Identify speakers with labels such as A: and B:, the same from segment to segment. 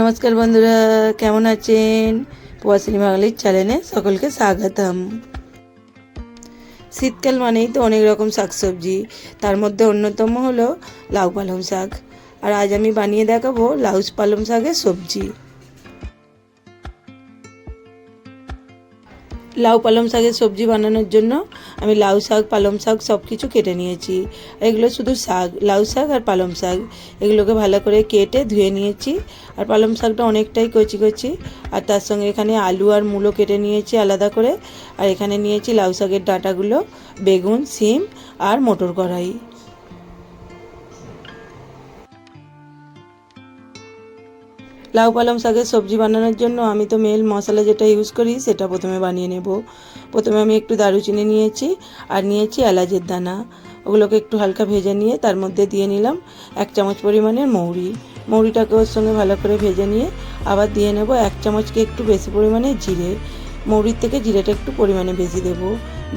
A: নমস্কার বন্ধুরা, কেমন আছেন? প্রবাসিনী বাঙালির চ্যানেলে সকলকে স্বাগতম। শীতকাল মানেই তো অনেক রকম শাকসবজি, তার মধ্যে অন্যতম হলো লাউ পালং শাক। আর আজ আমি বানিয়ে দেখাবো লাউ পালং শাকের সবজি। লাউ পালং শাকের সবজি বানানোর জন্য আমি লাউ শাক, পালং শাক সব কিছু কেটে নিয়েছি। এগুলো শুধু শাক, লাউ শাক আর পালং শাক। এগুলোকে ভালো করে কেটে ধুয়ে নিয়েছি। আর পালং শাকটা অনেকটাই কচি কচি। আর তার সঙ্গে এখানে আলু আর মূলো কেটে নিয়েছি আলাদা করে। আর এখানে নিয়েছি লাউ শাকের ডাঁটাগুলো, বেগুন, সিম আর মটর কড়াই। লাউ পালং শাকের সবজি বানানোর জন্য আমি তো মেল মশলা যেটা ইউজ করি, সেটা প্রথমে বানিয়ে নেব। প্রথমে আমি একটু দারুচিনি নিয়েছি, আর নিয়েছি এলাচের দানা। ওগুলোকে একটু হালকা ভেজে নিয়ে তার মধ্যে দিয়ে নিলাম এক চামচ পরিমাণের মৌরি। মৌরিটাকে ওর সঙ্গে ভালো করে ভেজে নিয়ে আবার দিয়ে নেব এক চামচকে একটু বেশি পরিমাণে জিরে। মৌরির থেকে জিরেটা একটু পরিমাণে বেশি দেব।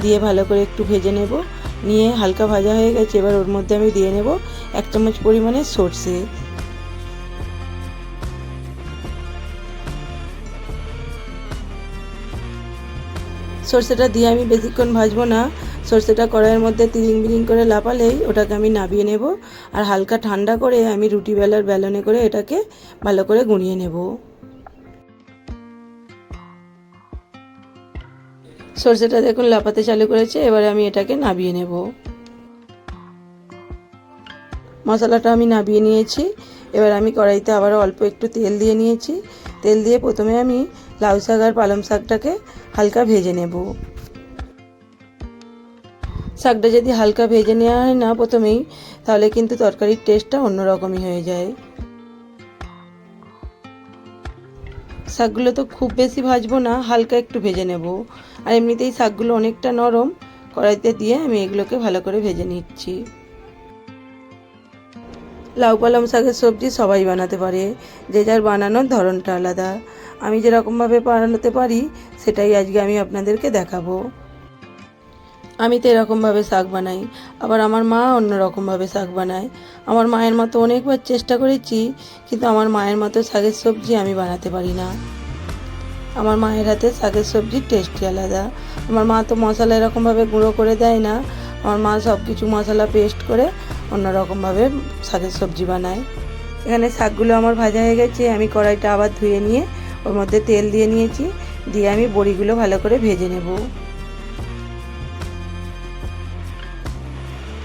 A: দিয়ে ভালো করে একটু ভেজে নেব। নিয়ে হালকা ভাজা হয়ে গেছে, এবার ওর মধ্যে আমি দিয়ে নেব এক চামচ পরিমাণে সর্ষে। সর্ষেটা দিয়ে আমি বেশিক্ষণ ভাজবো না। সর্ষেটা কড়াইয়ের মধ্যে তিলিং বিলিং করে লাপালেই ওটাকে আমি নাবিয়ে নেব আর হালকা ঠান্ডা করে আমি রুটি বেলার বেলনে করে এটাকে ভালো করে গুঁড়িয়ে নেব। সর্ষেটা দেখুন লাপাতে চালু করেছে, এবারে আমি এটাকে নাবিয়ে নেব। মশলাটা আমি নাবিয়ে নিয়েছি, এবার আমি কড়াইতে আবার অল্প একটু তেল দিয়ে নিয়েছি। তেল দিয়ে প্রথমে আমি লাউ শাক আর পালং শাকটাকে হালকা ভেজে নেব। শাকটা যদি হালকা ভেজে নেওয়া হয় না প্রথমেই, তাহলে কিন্তু তরকারির টেস্টটা অন্যরকমই হয়ে যায়। শাকগুলো তো খুব বেশি ভাজবো না, হালকা একটু ভেজে নেব। আর এমনিতেই শাকগুলো অনেকটা নরম, কড়াইতে দিয়ে আমি এগুলোকে ভালো করে ভেজে নিচ্ছি। লাউ পালং শাকের সবজি সবাই বানাতে পারে। যে যার বানানোর ধরনটা আলাদা। আমি যেরকমভাবে বানাতে পারি, সেটাই আজকে আমি আপনাদেরকে দেখাবো। আমি তো এরকমভাবে শাক বানাই। আবার আমার মা অন্য রকমভাবে শাক বানায়। আমার মায়ের মতো অনেকবার চেষ্টা করেছি, কিন্তু আমার মায়ের মতো শাকের সবজি আমি বানাতে পারি না। আমার মায়ের হাতে শাকের সবজির টেস্টই আলাদা। আমার মা তো মশলা এরকমভাবে গুঁড়ো করে দেয় না। আমার মা সব কিছু মশলা পেস্ট করে অন্যরকমভাবে শাকের সবজি বানাই এখানে শাকগুলো আমার ভাজা হয়ে গেছে, আমি কড়াইটা আবার ধুয়ে নিয়ে ওর মধ্যে তেল দিয়ে নিয়েছি, দিয়ে আমি বড়িগুলো ভালো করে ভেজে নেব।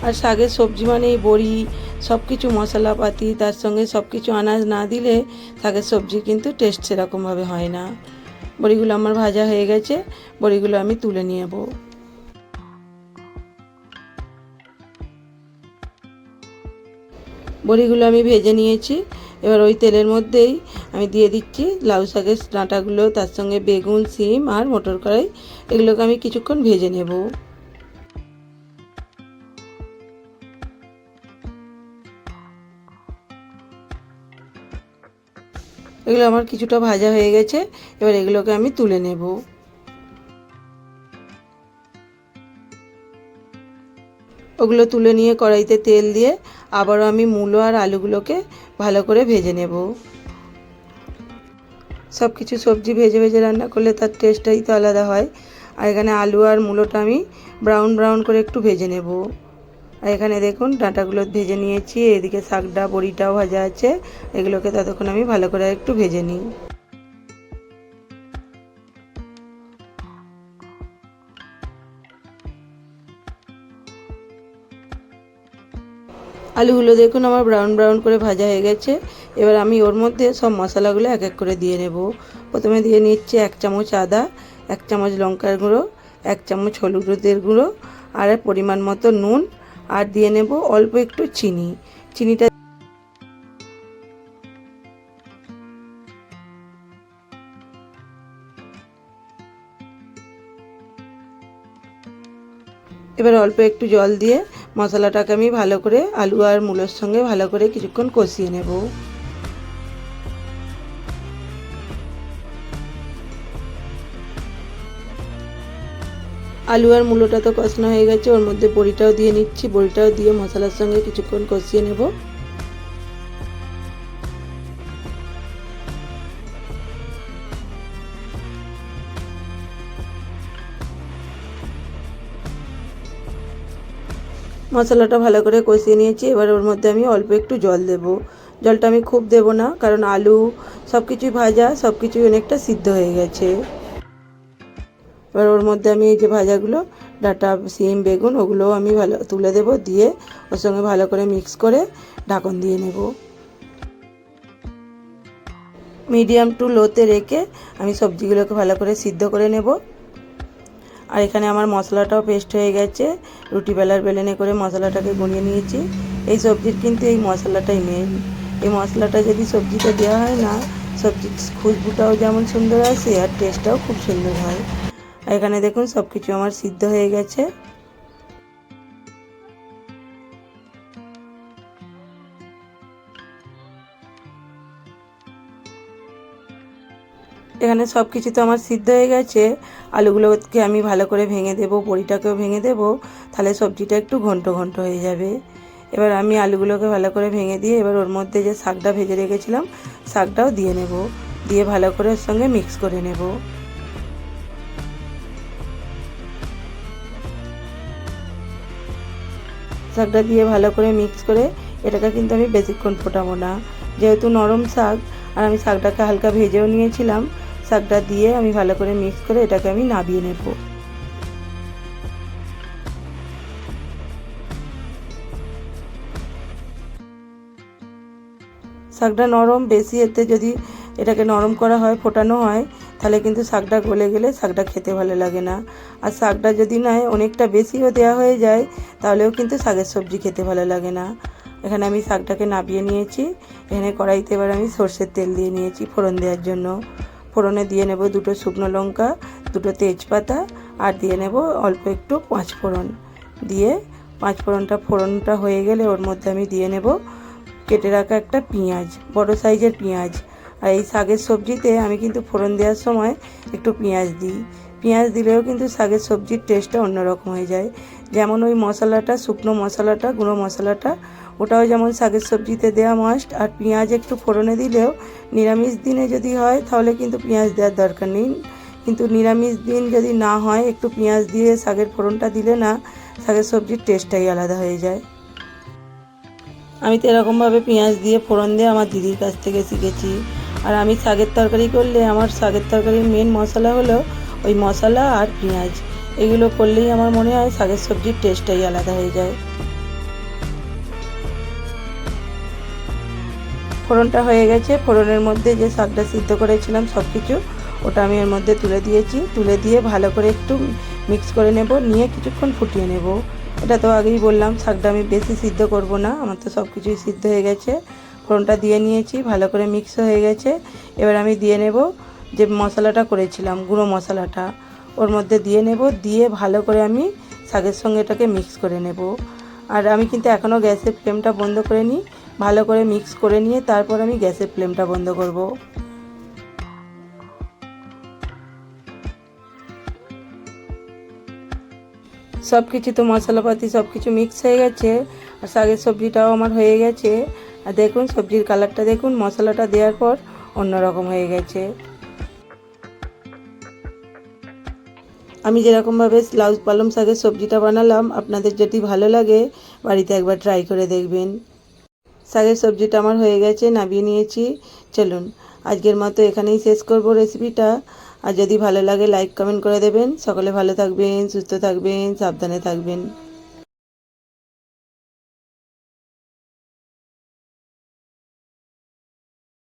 A: আর শাকের সবজি মানে বড়ি সব কিছু মশলাপাতি, তার সঙ্গে সব কিছু আনাজ না দিলে শাকের সবজি কিন্তু টেস্ট সেরকমভাবে হয় না। বড়িগুলো আমার ভাজা হয়ে গেছে, বড়িগুলো আমি তুলে নিয়ে বড়িগুলো আমি ভেজে নিয়েছি। এবার ওই তেলের মধ্যেই আমি দিয়ে দিচ্ছি লাউ শাকের ডাঁটাগুলো, তার সঙ্গে বেগুন, সিম আর মটর কড়াই। এগুলোকে আমি কিছুক্ষণ ভেজে নেব। এগুলো আমার কিছুটা ভাজা হয়ে গেছে। এবার এগুলোকে আমি তুলে নেব। ওগুলো তুলে নিয়ে কড়াইতে তেল দিয়ে আবারও আমি মূলো আর আলুগুলোকে ভালো করে ভেজে নেব। সব কিছু সবজি ভেজে ভেজে রান্না করলে তার টেস্টটাই তো আলাদা হয়। আর এখানে আলু আর মূলোটা আমি ব্রাউন ব্রাউন করে একটু ভেজে নেব। আর এখানে দেখুন ডাঁটাগুলো ভেজে নিয়েছি, এদিকে শাকটা, বড়িটাও ভাজা আছে, এগুলোকে ততক্ষণ আমি ভালো করে একটু ভেজে নিই। আলুগুলো দেখুন, আমার ব্রাউন ব্রাউন করে ভাজা হয়ে গেছে। এবার আমি ওর মধ্যে সব মশলাগুলো এক এক করে দিয়ে নেব। প্রথমে দিয়ে নিচ্ছি এক চামচ আদা, এক চামচ লঙ্কার গুঁড়ো, এক চামচ হলুদের গুঁড়ো, আর পরিমাণ মতো নুন, আর দিয়ে নেব অল্প একটু চিনি। চিনিটা এবার অল্প একটু জল দিয়ে মশলাটাকে আমি ভালো করে আলু আর মূলোর সঙ্গে ভালো করে কিছুক্ষণ কষিয়ে নেব। আলু আর মূলোটা তো কষানো হয়ে গেছে, ওর মধ্যে বড়িটাও দিয়ে নিচ্ছি, বড়িটাও দিয়ে মশলার সঙ্গে কিছুক্ষণ কষিয়ে নেব। মশলাটা ভালো করে কষিয়ে নিয়েছি। এবার ওর মধ্যে আমি অল্প একটু জল দেব। জলটা আমি খুব দেব না, কারণ আলু সব কিছুই ভাজা সব কিছুই অনেকটা সিদ্ধ হয়ে গেছে। এবার ওর মধ্যে আমি এই যে ভাজাগুলো, ডাটা, সিম, বেগুন, ওগুলোও আমি ভালো তুলে দেব, দিয়ে ওর সঙ্গে ভালো করে মিক্স করে ঢাকন দিয়ে নেব। মিডিয়াম টু লোতে রেখে আমি সবজিগুলোকে ভালো করে সিদ্ধ করে নেব। আর এখানে আমার মশলাটাও পেস্ট হয়ে গেছে। রুটি বেলার বেলেনে করে মশলাটাকে গুঁড়িয়ে নিয়েছি। এই সবজির কিন্তু এই মশলাটাই মেন এই মশলাটা যদি সবজিতে দেওয়া হয় না, সবজির খুশবুটাও যেমন সুন্দর আসে আর টেস্টটাও খুব সুন্দর হয়। এখানে দেখুন সব কিছু আমার সিদ্ধ হয়ে গেছে। এখানে সব কিছু তো আমার সিদ্ধ হয়ে গেছে। আলুগুলোকে আমি ভালো করে ভেঙে দেবো, বড়িটাকেও ভেঙে দেবো, তাহলে সবজিটা একটু ঘন্ট ঘন্ট হয়ে যাবে। এবার আমি আলুগুলোকে ভালো করে ভেঙে দিয়ে এবার ওর মধ্যে যে শাকটা ভেজে রেখেছিলাম, শাকটাও দিয়ে নেব। দিয়ে ভালো করে ওর সঙ্গে মিক্স করে নেব। শাকটা দিয়ে ভালো করে মিক্স করে এটাকে কিন্তু আমি বেশিক্ষণ ফোটাবো না। যেহেতু নরম শাক, আর আমি শাকটাকে হালকা ভেজেও নিয়েছিলাম শাকটা দিয়ে আমি ভালো করে মিক্স করে এটাকে আমি নাবিয়ে নেব। শাকটা নরম বেশি, এতে যদি এটাকে নরম করা হয়, ফোটানো হয়, তাহলে কিন্তু শাকটা গলে গেলে শাকটা খেতে ভালো লাগে না। আর শাকটা যদি নয় অনেকটা বেশিও দেওয়া হয়ে যায়, তাহলেও কিন্তু শাকের সবজি খেতে ভালো লাগে না। এখানে আমি শাকটাকে নাবিয়ে নিয়েছি। এখানে কড়াইতে এবার আমি সর্ষের তেল দিয়ে নিয়েছি ফোড়ন দেওয়ার জন্য। ফোড়নে দিয়ে নেব দুটো শুকনো লঙ্কা, দুটো তেজপাতা আর দিয়ে নেব অল্প একটু পাঁচ ফোড়ন। দিয়ে পাঁচ ফোড়নটা ফোড়নটা হয়ে গেলে ওর মধ্যে আমি দিয়ে নেব কেটে রাখা একটা পেঁয়াজ, বড় সাইজের পেঁয়াজ। আর এই শাকের সবজিতে আমি কিন্তু ফোড়ন দেওয়ার সময় একটু পেঁয়াজ দিই। পেঁয়াজ দিলেও কিন্তু শাকের সবজির টেস্টটা অন্যরকম হয়ে যায়। যেমন ওই মশলাটা, শুকনো মশলাটা, গুঁড়ো মশলাটা ওটাও যেমন শাকের সবজিতে দেওয়া মাস্ট আর পেঁয়াজ একটু ফোড়নে দিলেও নিরামিষ দিনে যদি হয়, তাহলে কিন্তু পেঁয়াজ দেওয়ার দরকার নেই। কিন্তু নিরামিষ দিন যদি না হয়, একটু পেঁয়াজ দিয়ে শাকের ফোড়নটা দিলে না, শাকের সবজির টেস্টটাই আলাদা হয়ে যায়। আমি তো এরকমভাবে পেঁয়াজ দিয়ে ফোড়ন দিয়ে আমার দিদির কাছ থেকে শিখেছি। আর আমি শাকের তরকারি করলে আমার শাকের তরকারির মেন মশলা হলো ওই মশলা আর পেঁয়াজ। এগুলো করলেই আমার মনে হয় শাকের সবজির টেস্টটাই আলাদা হয়ে যায়। ফোড়নটা হয়ে গেছে। ফোড়নের মধ্যে যে শাকটা সিদ্ধ করেছিলাম সব কিছু ওটা আমি এর মধ্যে তুলে দিয়েছি। তুলে দিয়ে ভালো করে একটু মিক্স করে নেব, নিয়ে কিছুক্ষণ ফুটিয়ে নেব। এটা তো আগেই বললাম, শাকটা আমি বেশি সিদ্ধ করব না, আমার তো সব কিছুই সিদ্ধ হয়ে গেছে। ফোড়নটা দিয়ে নিয়েছি, ভালো করে মিক্স হয়ে গেছে। এবার আমি দিয়ে নেব যে মশলাটা করেছিলাম, গুঁড়ো মশলাটা। ওর মধ্যে দিয়ে নেব, দিয়ে ভালো করে আমি শাকের সঙ্গে এটাকে মিক্স করে নেব। আর আমি কিন্তু এখনও গ্যাসের ফ্লেমটা বন্ধ করে নিই ভালো করে মিক্স করে নিয়ে তারপর আমি গ্যাসের ফ্লেমটা বন্ধ করব। সব কিছু তো মশলাপাতি সব কিছু মিক্স হয়ে গেছে, আর শাকের সবজিটাও আমার হয়ে গেছে। আর দেখুন, সবজির কালারটা দেখুন, মশলাটা দেওয়ার পর অন্যরকম হয়ে গেছে। আমি যেরকমভাবে লাউ পালং শাকের সবজিটা বানালাম, আপনাদের যদি ভালো লাগে, বাড়িতে একবার ট্রাই করে দেখবেন। শাকের সবজিটা আমার হয়ে গেছে, নামিয়ে নিয়েছি। চলুন, আজকের মতো এখানেই শেষ করব রেসিপিটা আর যদি ভালো লাগে লাইক কমেন্ট করে দেবেন। সকলে ভালো থাকবেন, সুস্থ থাকবেন, সাবধানে থাকবেন।